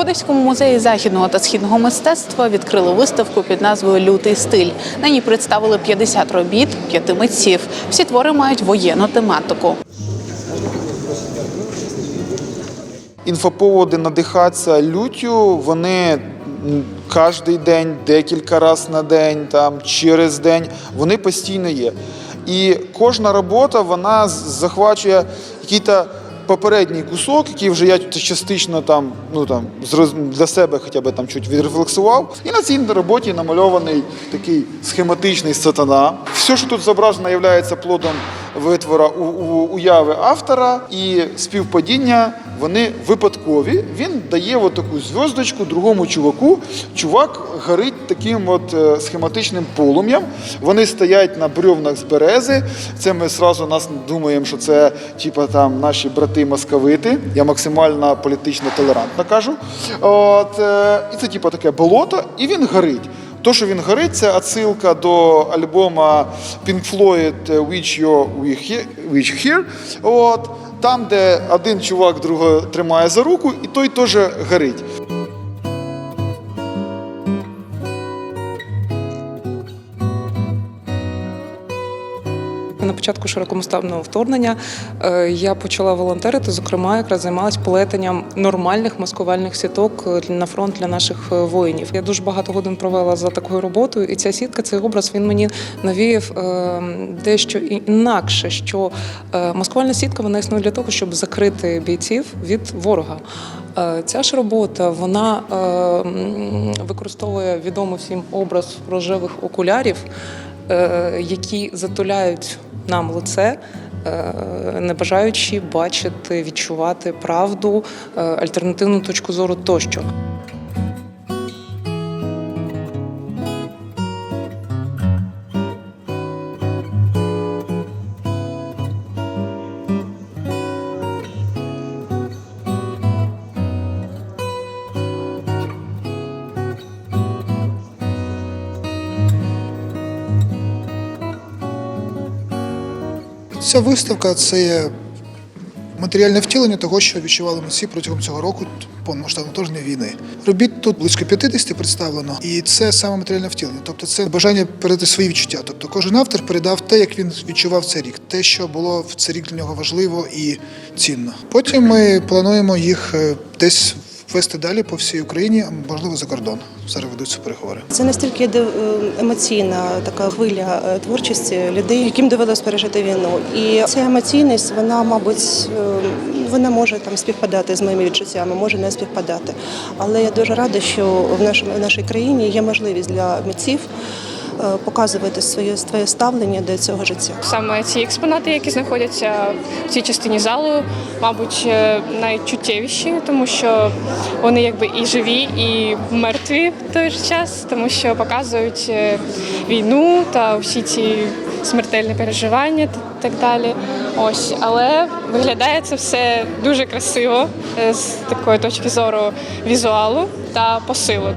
В музеї західного та східного мистецтва відкрили виставку під назвою Лютий стиль. На ній представили 50 робіт п'яти митців. Всі твори мають воєнну тематику. Інфоповоди надихатися люттю, вони кожен день, декілька разів на день, там, через день, вони постійно є. І кожна робота вона захвачує якийсь попередній кусок, який вже я частично там, ну, там, для себе хоча б там чуть відрефлексував. І на цій роботі намальований такий схематичний сатана. Все, що тут зображено, є плодом витвора у, у, уяви автора і співпадіння вони випадкові. Він дає от таку зв'язочку другому чуваку. Чувак горить таким от е, схематичним полум'ям. Вони стоять на бревнах з берези. Це ми зразу нас думаємо, що це типа там наші брати московити. Я максимально політично толерантно кажу. От, е, і це типа таке болото, і він горить. То, що він горить, це відсилка до альбома Pink Floyd Which You Which Here. От, там, де один чувак другого тримає за руку, і той теж горить. На початку широкомасштабного вторгнення е, я почала волонтерити. Зокрема, якраз займалась плетенням нормальних маскувальних сіток е, на фронт для наших е, воїнів. Я дуже багато годин провела за такою роботою, і ця сітка, цей образ він мені навіяв дещо інакше. Що маскувальна сітка вона існує для того, щоб закрити бійців від ворога. Ця ж робота вона використовує відомий всім образ рожевих окулярів які затуляють нам лице, е, не бажаючи бачити, відчувати правду, е, альтернативну точку зору тощо. Ця виставка це матеріальне втілення того, що відчували митці протягом цього року повномасштабної війни. Робіт тут близько 50 представлено, і це саме матеріальне втілення. Тобто це бажання передати свої відчуття. Тобто кожен автор передав те, як він відчував цей рік, те, що було в цей рік для нього важливо і цінно. Потім ми плануємо їх е, десь вести далі по всій Україні, можливо за кордон. Зараз ведуться переговори. Це настільки е, емоційна така хвиля е, творчості людей, яким довелось пережити війну. І ця емоційність, вона, мабуть, е, вона може там співпадати з моїми відчуттями, може не співпадати. Але я дуже рада, що в нашій країні є можливість для митців показувати своє своє ставлення до цього життя. Саме ці експонати, які знаходяться в цій частині залу, мабуть, е, найчуттєвіші, тому що вони якби і живі, і мертві в той же час, тому що показують е, війну та всі ці смертельні переживання та так далі. Ось, але виглядає це все дуже красиво е, з такої точки зору візуалу та посилу.